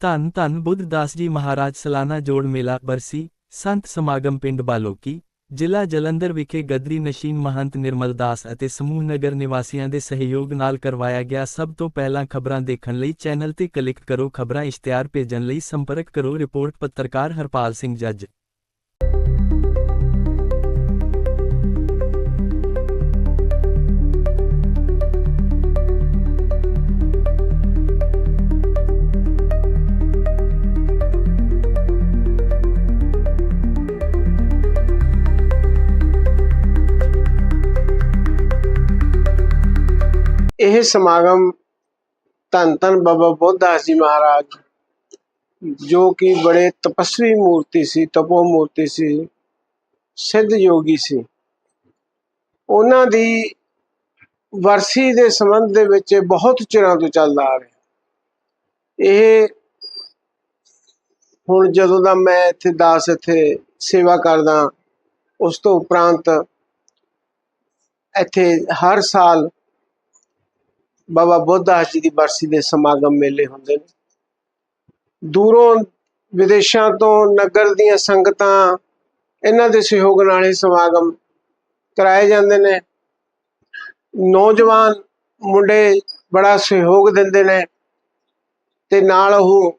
ਧੰਨ ਧੰਨ ਬੁੱਧਦਾਸ ਜੀ ਮਹਾਰਾਜ ਸਲਾਨਾ ਜੋੜ ਮੇਲਾ ਬਰਸੀ, ਸੰਤ ਸਮਾਗਮ ਪਿੰਡ ਬਾਲੋਕੀ, ਜ਼ਿਲ੍ਹਾ ਜਲੰਧਰ ਵਿਖੇ ਗਦਰੀ ਨਸ਼ੀਨ ਮਹੰਤ ਨਿਰਮਲ ਦਾਸ ਅਤੇ ਸਮੂਹ ਨਗਰ ਨਿਵਾਸੀਆਂ ਦੇ ਸਹਿਯੋਗ ਨਾਲ ਕਰਵਾਇਆ ਗਿਆ ਸਭ ਤੋਂ ਪਹਿਲਾਂ ਖਬਰਾਂ ਦੇਖਣ ਲਈ ਚੈਨਲ ਤੇ ਕਲਿੱਕ ਕਰੋ, ਖਬਰਾਂ ਇਸ਼ਤਿਹਾਰ ਭੇਜਣ ਲਈ ਸੰਪਰਕ ਕਰੋ, ਰਿਪੋਰਟ ਪੱਤਰਕਾਰ ਹਰਪਾਲ ਸਿੰਘ ਜੱਜ। ਇਹ ਸਮਾਗਮ ਧੰਨ ਧੰਨ ਬਾਬਾ ਬੁੱਧਦਾਸ ਜੀ ਮਹਾਰਾਜ, ਜੋ ਕਿ ਬੜੇ ਤਪਸਵੀ ਮੂਰਤੀ ਸੀ, ਤਪੋ ਮੂਰਤੀ ਸੀ, ਸਿੱਧ ਯੋਗੀ ਸੀ। ਉਹਨਾਂ ਦੀ ਵਰਸੀ ਦੇ ਸੰਬੰਧ ਦੇ ਵਿੱਚ ਬਹੁਤ ਚਿਰਾਂ ਤੋਂ ਚੱਲਦਾ ਆ ਰਿਹਾ। ਇਹ ਹੁਣ ਜਦੋਂ ਦਾ ਮੈਂ ਇੱਥੇ ਦਾਸ ਇੱਥੇ ਸੇਵਾ ਕਰਦਾ, ਉਸ ਤੋਂ ਉਪਰੰਤ ਇੱਥੇ ਹਰ ਸਾਲ ਬਾਬਾ ਬੁੱਧਦਾਸ ਜੀ ਦੀ ਬਰਸੀ ਦੇ ਸਮਾਗਮ ਮੇਲੇ ਹੁੰਦੇ ਨੇ। ਦੂਰੋਂ ਵਿਦੇਸ਼ਾਂ ਤੋਂ ਨਗਰ ਦੀਆਂ ਸੰਗਤਾਂ ਇਹਨਾਂ ਦੇ ਸਹਿਯੋਗ ਨਾਲ ਇਹ ਸਮਾਗਮ ਕਰਾਏ ਜਾਂਦੇ ਨੇ। ਨੌਜਵਾਨ ਮੁੰਡੇ ਬੜਾ ਸਹਿਯੋਗ ਦਿੰਦੇ ਨੇ ਤੇ ਨਾਲ ਉਹ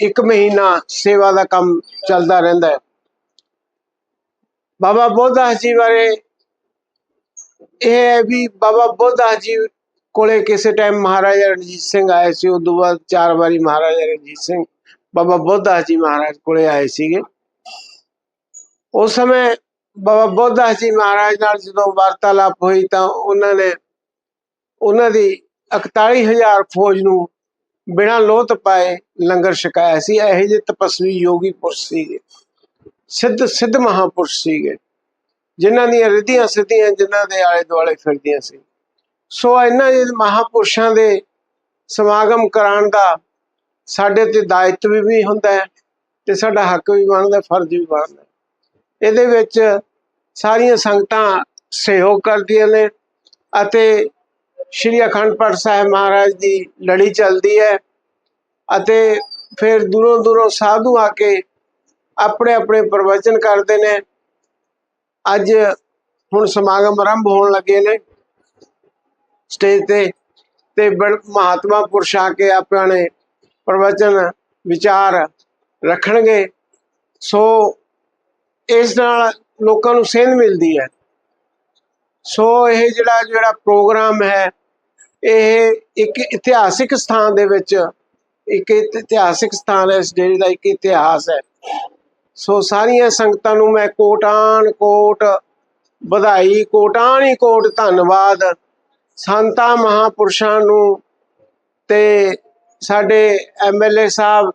ਇੱਕ ਮਹੀਨਾ ਸੇਵਾ ਦਾ ਕੰਮ ਚੱਲਦਾ ਰਹਿੰਦਾ ਹੈ। ਬਾਬਾ ਬੁੱਧਦਾਸ ਜੀ ਬਾਰੇ ਇਹ ਹੈ ਵੀ ਬਾਬਾ ਬੁੱਧਦਾਸ ਜੀ ਕੋਲੇ ਕਿਸੇ ਟਾਈਮ ਮਹਾਰਾਜਾ ਰਣਜੀਤ ਸਿੰਘ ਆਏ ਸੀ, ਉਦੋਂ ਬਾਅਦ ਚਾਰ ਵਾਰੀ ਮਹਾਰਾਜਾ ਰਣਜੀਤ ਸਿੰਘ, ਬਾਬਾ ਬੁੱਧਦਾਸ ਜੀ ਮਹਾਰਾਜ ਕੋਲੇ ਆਏ ਸੀਗੇ। ਉਸ ਸਮੇਂ ਬਾਬਾ ਬੁੱਧਦਾਸ ਜੀ ਮਹਾਰਾਜ ਨਾਲ ਜਦੋਂ ਵਾਰਤਾਲਾਪ ਹੋਈ ਤਾਂ ਉਹਨਾਂ ਨੇ, ਉਹਨਾਂ ਦੀ 41000 ਫੌਜ ਨੂੰ ਬਿਨਾਂ ਲੋਤ ਪਾਏ ਲੰਗਰ ਛਕਾਇਆ ਸੀ। ਇਹੋ ਜਿਹੇ ਤਪਸਵੀ ਯੋਗੀ ਪੁਰਸ਼ ਸੀਗੇ। ਸਿੱਧ ਸਿੱਧ ਮਹਾਪੁਰਸ਼ ਸੀਗੇ। ਜਿਨ੍ਹਾਂ ਦੀਆਂ ਰਿਧੀਆਂ ਸਿੱਧੀਆਂ ਜਿਨ੍ਹਾਂ ਦੇ ਆਲੇ ਦੁਆਲੇ ਫਿਰਦੀਆਂ ਸੀ। ਸੋ ਇਹਨਾਂ ਜਿਹੇ ਮਹਾਪੁਰਸ਼ਾਂ ਦੇ ਸਮਾਗਮ ਕਰਾਉਣ ਦਾ ਸਾਡੇ ਤੇ ਦਾਇਤਵ ਵੀ ਹੁੰਦਾ ਹੈ ਤੇ ਸਾਡਾ ਹੱਕ ਵੀ ਬਣਦਾ, ਫਰਜ਼ ਵੀ ਬਣਦਾ। ਇਹਦੇ ਵਿੱਚ ਸਾਰੀਆਂ ਸੰਗਤਾਂ ਸਹਿਯੋਗ ਕਰਦੀਆਂ ਨੇ ਅਤੇ ਸ਼੍ਰੀ ਅਖੰਡ ਪਾਠ ਸਾਹਿਬ ਮਹਾਰਾਜ ਦੀ ਲੜੀ ਚੱਲਦੀ ਹੈ ਅਤੇ ਫਿਰ ਦੂਰੋਂ ਦੂਰੋਂ ਸਾਧੂ ਆ ਕੇ ਆਪਣੇ ਆਪਣੇ ਪ੍ਰਵਚਨ ਕਰਦੇ ਨੇ। ਅੱਜ ਹੁਣ ਸਮਾਗਮ ਆਰੰਭ ਹੋਣ ਲੱਗੇ ਨੇ। ਸਟੇਜ ਤੇ ਤੇ ਮਹਾਤਮਾ ਪੁਰਸ਼ ਆ ਕੇ ਆਪਣੇ ਪ੍ਰਵਚਨ, ਵਿਚਾਰ ਰੱਖਣਗੇ। ਸੋ ਇਸ ਨਾਲ ਲੋਕਾਂ ਨੂੰ ਸੇਧ ਮਿਲਦੀ ਹੈ। ਸੋ ਇਹ ਜਿਹੜਾ ਜਿਹੜਾ ਪ੍ਰੋਗਰਾਮ ਹੈ, ਇਹ ਇੱਕ ਇਤਿਹਾਸਿਕ ਸਥਾਨ ਦੇ ਵਿੱਚ, ਇੱਕ ਇਤਿਹਾਸਿਕ ਸਥਾਨ ਹੈ, ਇਸ ਡੇਰੇ ਦਾ ਇੱਕ ਇਤਿਹਾਸ ਹੈ। ਸੋ ਸਾਰੀਆਂ ਸੰਗਤਾਂ ਨੂੰ ਮੈਂ ਕੋਟਾਨ ਕੋਟ ਵਧਾਈ, ਕੋਟਾਨ ਹੀ ਕੋਟ ਧੰਨਵਾਦ। ਸੰਤਾਂ, ਮਹਾਪੁਰਸ਼ਾਂ ਨੂੰ ਤੇ ਸਾਡੇ ਐਮਐਲਏ ਸਾਹਿਬ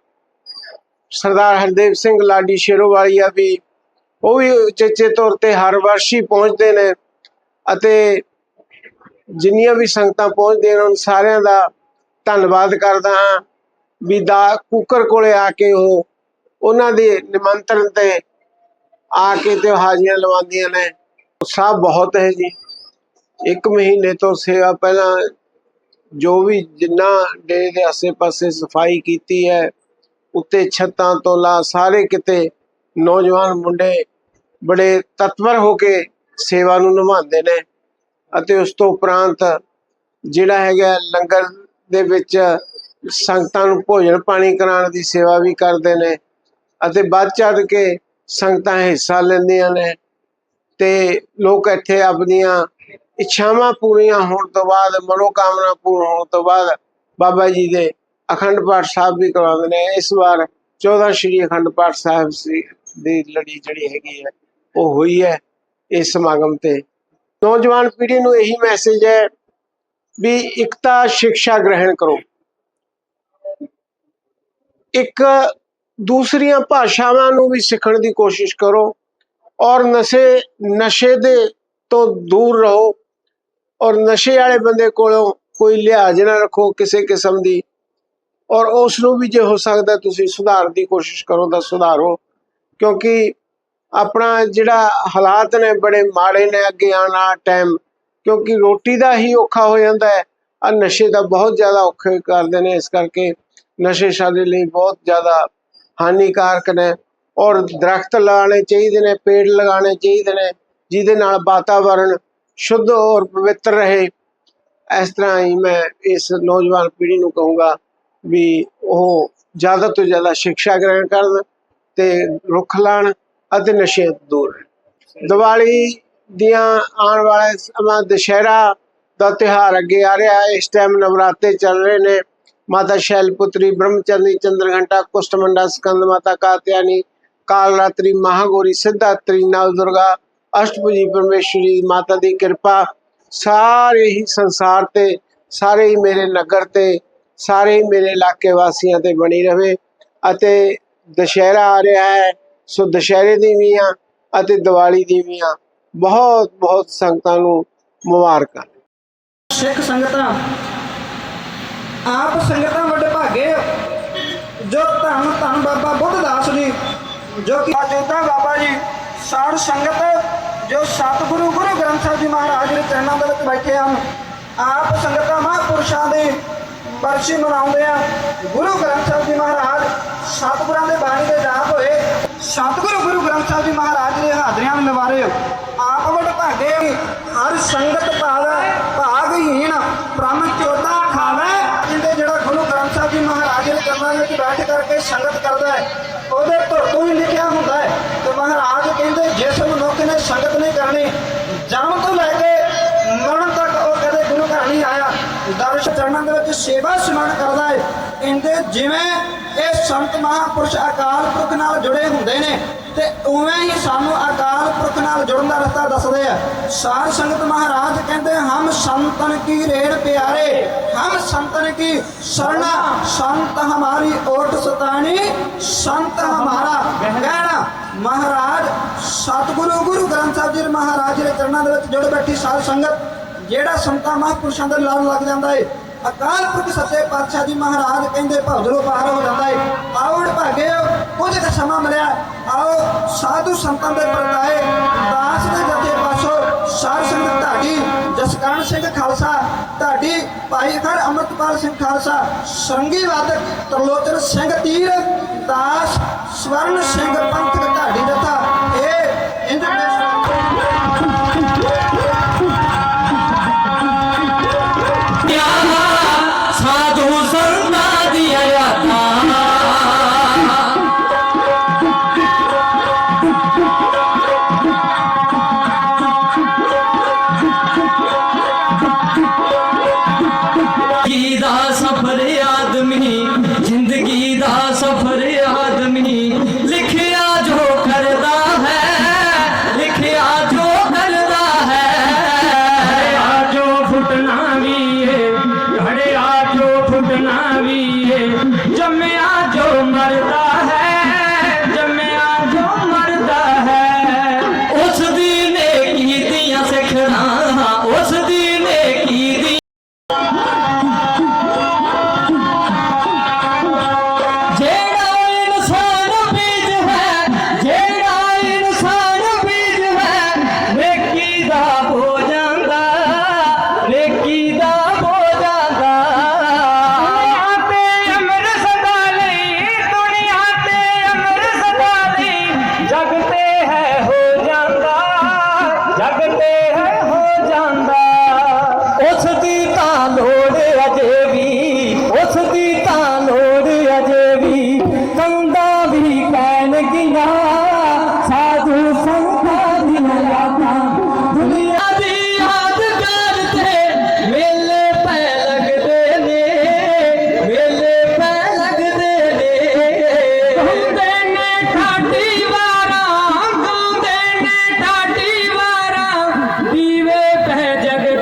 ਸਰਦਾਰ ਹਰਦੇਵ ਸਿੰਘ ਲਾਡੀ ਸ਼ੇਰੋਵਾਲੀਆ ਵੀ, ਉਹ ਵੀ ਉਚੇਚੇ ਤੌਰ ਤੇ ਹਰ ਵਰਸ਼ ਹੀ ਪਹੁੰਚਦੇ ਨੇ ਅਤੇ ਜਿੰਨੀਆਂ ਵੀ ਸੰਗਤਾਂ ਪਹੁੰਚਦੀਆਂ ਨੇ, ਉਹਨਾਂ ਸਾਰਿਆਂ ਦਾ ਧੰਨਵਾਦ ਕਰਦਾ ਹਾਂ ਵੀ ਦਾ ਕੁੱਕਰ ਕੋਲੇ ਆ ਕੇ ਉਹ, ਉਹਨਾਂ ਦੇ ਨਿਮੰਤਰਣ ਤੇ ਆ ਕੇ ਤੇ ਹਾਜ਼ਰੀਆਂ ਲਵਾਉਂਦੀਆਂ ਨੇ। ਉਤਸ਼ਾਹ ਬਹੁਤ ਹੈ ਜੀ। ਇੱਕ ਮਹੀਨੇ ਤੋਂ ਸੇਵਾ ਪਹਿਲਾਂ ਜੋ ਵੀ ਜਿੰਨਾ ਡੇਰੇ ਦੇ ਆਸੇ-ਪਾਸੇ ਸਫ਼ਾਈ ਕੀਤੀ ਹੈ, ਉੱਤੇ ਛੱਤਾਂ ਤੋਂ ਲਾ ਸਾਰੇ ਕਿਤੇ ਨੌਜਵਾਨ ਮੁੰਡੇ ਬੜੇ ਤਤਪਰ ਹੋ ਕੇ ਸੇਵਾ ਨੂੰ ਨਿਭਾਉਂਦੇ ਨੇ ਅਤੇ ਉਸ ਤੋਂ ਉਪਰੰਤ ਜਿਹੜਾ ਹੈਗਾ ਲੰਗਰ ਦੇ ਵਿੱਚ ਸੰਗਤਾਂ ਨੂੰ ਭੋਜਨ ਪਾਣੀ ਕਰਾਉਣ ਦੀ ਸੇਵਾ ਵੀ ਕਰਦੇ ਨੇ ਅਤੇ ਵੱਧ ਚੜ੍ਹ ਕੇ ਸੰਗਤਾਂ ਹਿੱਸਾ ਲੈਂਦੀਆਂ ਨੇ ਤੇ ਲੋਕ ਇੱਥੇ ਆਪਣੀਆਂ ਇੱਛਾਵਾਂ ਪੂਰੀਆਂ ਹੋਣ ਤੋਂ ਬਾਅਦ, ਮਨੋਕਾਮਨਾ ਪੂਰਨ ਹੋਣ ਤੋਂ ਬਾਅਦ ਬਾਬਾ ਜੀ ਦੇ ਅਖੰਡ ਪਾਠ ਸਾਹਿਬ ਵੀ ਕਰਵਾਉਂਦੇ ਨੇ। ਇਸ ਵਾਰ 14 ਸ਼੍ਰੀ ਅਖੰਡ ਪਾਠ ਸਾਹਿਬ ਦੀ ਲੜੀ ਜਿਹੜੀ ਹੈਗੀ ਹੈ, ਉਹ ਹੋਈ ਹੈ ਇਸ ਸਮਾਗਮ ਤੇ। ਨੌਜਵਾਨ ਪੀੜ੍ਹੀ ਨੂੰ ਇਹੀ ਮੈਸੇਜ ਹੈ ਵੀ ਇਕਤਾ ਸਿੱਖਿਆ ਗ੍ਰਹਿਣ ਕਰੋ। ਇੱਕ ਦੂਸਰੀਆਂ ਭਾਸ਼ਾਵਾਂ ਨੂੰ ਵੀ ਸਿੱਖਣ ਦੀ ਕੋਸ਼ਿਸ਼ ਕਰੋ ਔਰ ਨਸ਼ੇ ਨਸ਼ੇ ਦੇ ਤੋਂ ਦੂਰ ਰਹੋ। ਔਰ ਨਸ਼ੇ ਵਾਲੇ ਬੰਦੇ ਕੋਲੋਂ ਕੋਈ ਲਿਹਾਜ਼ ਨਾ ਰੱਖੋ ਕਿਸੇ ਕਿਸਮ ਦੀ। ਔਰ ਉਸ ਨੂੰ ਵੀ ਜੇ ਹੋ ਸਕਦਾ ਤੁਸੀਂ ਸੁਧਾਰ ਦੀ ਕੋਸ਼ਿਸ਼ ਕਰੋ ਤਾਂ ਸੁਧਾਰੋ। ਕਿਉਂਕਿ ਆਪਣਾ ਜਿਹੜਾ ਹਾਲਾਤ ਨੇ ਬੜੇ ਮਾੜੇ ਨੇ ਅੱਗੇ ਆਉਣ ਵਾਲਾ ਟਾਈਮ ਕਿਉਂਕਿ ਰੋਟੀ ਦਾ ਹੀ ਔਖਾ ਹੋ ਜਾਂਦਾ ਹੈ। ਆ ਨਸ਼ੇ ਦਾ ਬਹੁਤ ਜ਼ਿਆਦਾ ਔਖੇ ਕਰਦੇ ਨੇ, ਇਸ ਕਰਕੇ ਨਸ਼ੇ ਸਾਡੇ ਲਈ ਬਹੁਤ ਜ਼ਿਆਦਾ ਹਾਨੀਕਾਰਕ ਨੇ। ਔਰ ਦਰਖਤ ਲਗਾਉਣੇ ਚਾਹੀਦੇ ਨੇ, ਪੇੜ ਲਗਾਉਣੇ ਚਾਹੀਦੇ ਨੇ, ਜਿਹਦੇ ਨਾਲ ਵਾਤਾਵਰਣ ਸ਼ੁੱਧ ਔਰ ਪਵਿੱਤਰ ਰਹੇ। ਇਸ ਤਰ੍ਹਾਂ ਹੀ ਮੈਂ ਇਸ ਨੌਜਵਾਨ ਪੀੜ੍ਹੀ ਨੂੰ ਕਹੂੰਗਾ ਵੀ ਉਹ ਜ਼ਿਆਦਾ ਤੋਂ ਜ਼ਿਆਦਾ ਸਿੱਖਿਆ ਗ੍ਰਹਿਣ ਕਰਨ ਤੇ ਰੁੱਖ ਲਾਉਣ ਅਤੇ ਨਸ਼ੇ ਤੋਂ ਦੂਰ ਰਹਿਣ। ਦੀਵਾਲੀ ਦੀਆਂ ਆਉਣ ਵਾਲੇ ਸਮਾਂ ਦੁਸ਼ਹਿਰਾ ਦਾ ਤਿਉਹਾਰ ਅੱਗੇ ਆ ਰਿਹਾ ਹੈ। ਇਸ ਟਾਈਮ ਨਵਰਾਤੇ ਚੱਲ ਰਹੇ ਨੇ। ਮਾਤਾ ਸ਼ੈਲਪੁਤਰੀ ਬ੍ਰਹਮਚੰਦੀ ਚੰਦਰਘੰਟਾ ਕੁਸ਼ਟਮੰਡਾ ਸਕੰਦ ਮਾਤਾ ਕਾਤਿਆਨੀ ਕਾਲ ਰਾਤਰੀ ਮਹਾਗੌਰੀ ਸਿੱਧਾਤਰੀ ਨਵ ਦੁਰਗਾ ਅਸ਼ਟਭੁਜੀ ਪਰਮੇਸ਼ਵਰੀ ਮਾਤਾ ਦੀ ਕਿਰਪਾ ਸਾਰੇ ਹੀ ਸੰਸਾਰ ਤੇ ਸਾਰੇ ਹੀ ਮੇਰੇ ਨਗਰ ਤੇ ਸਾਰੇ ਹੀ ਮੇਰੇ ਇਲਾਕੇ ਵਾਸੀਆਂ ਤੇ ਬਣੀ ਰਵੇ ਅਤੇ ਦੁਸ਼ਹਿਰਾ ਆ ਰਿਹਾ ਹੈ ਸੋ ਦੁਸ਼ਹਿਰੇ ਦੀ ਵੀ ਆ ਅਤੇ ਦੀਵਾਲੀ ਦੀ ਵੀ ਆ। ਬਹੁਤ ਬਹੁਤ ਸੰਗਤਾਂ ਨੂੰ ਮੁਬਾਰਕਾਂ ਸਿੱਖ ਸੰਗਤਾਂ ਆਪ ਸੰਗਤਾਂ ਵੱਡੇ ਭਾਗੇ ਜੋ ਧੰਨ ਧੰਨ ਬਾਬਾ ਬੁੱਧ ਦਾਸ ਜੀ ਜੋ ਕਿ ਅਜੋਤਾ ਬਾਬਾ ਜੀ ਸਾਧ ਸੰਗਤ ਜੋ ਸਤਿਗੁਰੂ ਗੁਰੂ ਗ੍ਰੰਥ ਸਾਹਿਬ ਜੀ ਮਹਾਰਾਜ ਦੇ ਚਰਨਾਂ ਦੇ ਵਿੱਚ ਬੈਠੇ ਹਨ, ਆਪ ਸੰਗਤਾਂ ਮਹਾਂਪੁਰਸ਼ਾਂ ਦੀ ਬਰਸ਼ੀ ਮਨਾਉਂਦੇ ਆ। ਗੁਰੂ ਗ੍ਰੰਥ ਸਾਹਿਬ ਜੀ ਮਹਾਰਾਜ ਸਤਿਗੁਰਾਂ ਦੇ ਬਾਣੀ ਦੇ ਜਾਪ ਹੋਏ। ਸਤਿਗੁਰੂ ਗੁਰੂ ਗ੍ਰੰਥ ਸਾਹਿਬ ਜੀ ਮਹਾਰਾਜ ਦੇ ਹਾਜ਼ਰੀਆਂ ਨੂੰ ਨਿਵਾਰੇ ਆਪ ਵੱਡ ਭਾਗੇ ਹਰ ਸੰਗਤ ਭਾਵੈ ਭਾਗਹੀਣ ਬ੍ਰਹਮ ਚੋਦਾ ਖਾਵੇ। ਜਿੰਦੇ ਜਿਹੜਾ ਗੁਰੂ ਗ੍ਰੰਥ ਸਾਹਿਬ ਜੀ ਮਹਾਰਾਜ ਦੇ ਚਰਨਾਂ ਵਿੱਚ ਬੈਠ ਕਰਕੇ ਸੰਗਤ ਕਰਦਾ ਹੈ, ਉਹਦੇ ਤੋਂ ਤੋਂ ਹੀ ਲਿਖਿਆ ਹੁੰਦਾ ਹੈ। ਤੇ ਮਹਾਰਾਜ ਕਹਿੰਦੇ, ਜਿਸ ਮਨੁੱਖ ਨੇ ਸੰਗਤ ਨਹੀਂ ਕਰਨੀ। ਜਨਮ ਤੋਂ ਲੈ ਕੇ ਮਰਨ ਤੱਕ ਉਹ ਕਦੇ ਗੁਰੂ ਘਰ ਨਹੀਂ ਆਇਆ। ਦਰਸ਼ ਚਰਨਾਂ ਦੇ ਵਿੱਚ ਸੇਵਾ ਸਿਮਰਨ ਕਰਦਾ ਹੈ ਇੰਦੇ ਜਿਵੇਂ ਇਹ ਸੰਤ ਮਹਾਂਪੁਰਸ਼ ਅਕਾਲ ਪੁਰਖ ਨਾਲ ਜੁੜੇ ਹੁੰਦੇ ਨੇ, ਤੇ ਉਵੇਂ ਹੀ ਸਾਨੂੰ ਅਕਾਲ ਪੁਰਖ ਨਾਲ ਜੁੜਨ ਦਾ ਰਸਤਾ ਦੱਸਦੇ ਆ। ਸਾਰ ਸੰਗਤ ਮਹਾਰਾਜ ਕਹਿੰਦੇ ਹਮ ਸੰਤਨ ਕੀ ਰੇੜ ਪਿਆਰੇ? ਹਮ ਸੰਤਨ ਕੀ ਸਰਣਾ? ਸੰਤ ਹਮਾਰੀ ਓਟ ਸਤਾਣੀ, ਸੰਤ ਮਹਾਰਾਜ, ਸਤਿਗੁਰੂ, ਗੁਰੂ ਗ੍ਰੰਥ ਸਾਹਿਬ ਜੀ ਮਹਾਰਾਜ ਦੇ ਚਰਨਾਂ ਦੇ ਵਿੱਚ ਜੁੜ ਬੈਠੀ ਸਾਧ ਸੰਗਤ, ਜਿਹੜਾ ਸੰਤਾਂ ਮਹਾਂਪੁਰਸ਼ਾਂ ਦੇ ਨਾਲ ਲੱਗ ਜਾਂਦਾ ਏ। ਅਕਾਲ ਪੁਰਖ ਸੱਚੇ ਪਾਤਸ਼ਾਹ ਜੀ ਮਹਾਰਾਜ ਕਹਿੰਦੇ ਭਵਜਲੋ ਪਾਰ ਹੋ ਜਾਂਦਾ ਏ। ਆਉੜ ਭਾਗੇ ਕੁਝ ਕੁ ਸਮਾਂ ਮਿਲਿਆ। ਆਓ, ਸਾਧੂ ਸੰਤਾਂ ਦੇ ਪਰਤਾਏ ਦਾਸ ਦੇ ਸਾਧ ਸੰਗਤ ਢਾਡੀ ਜਸਕਰਨ ਸਿੰਘ ਖਾਲਸਾ ਢਾਡੀ ਭਾਈ ਖੜ ਅਮਰਤਪਾਲ ਸਿੰਘ ਖਾਲਸਾ, ਸੰਗੀ ਵਾਦਕ ਤਰਲੋਚਨ ਸਿੰਘ ਤੀਰ, ਦਾਸ ਸਵਰਨ ਸਿੰਘ ਪੰਥਕ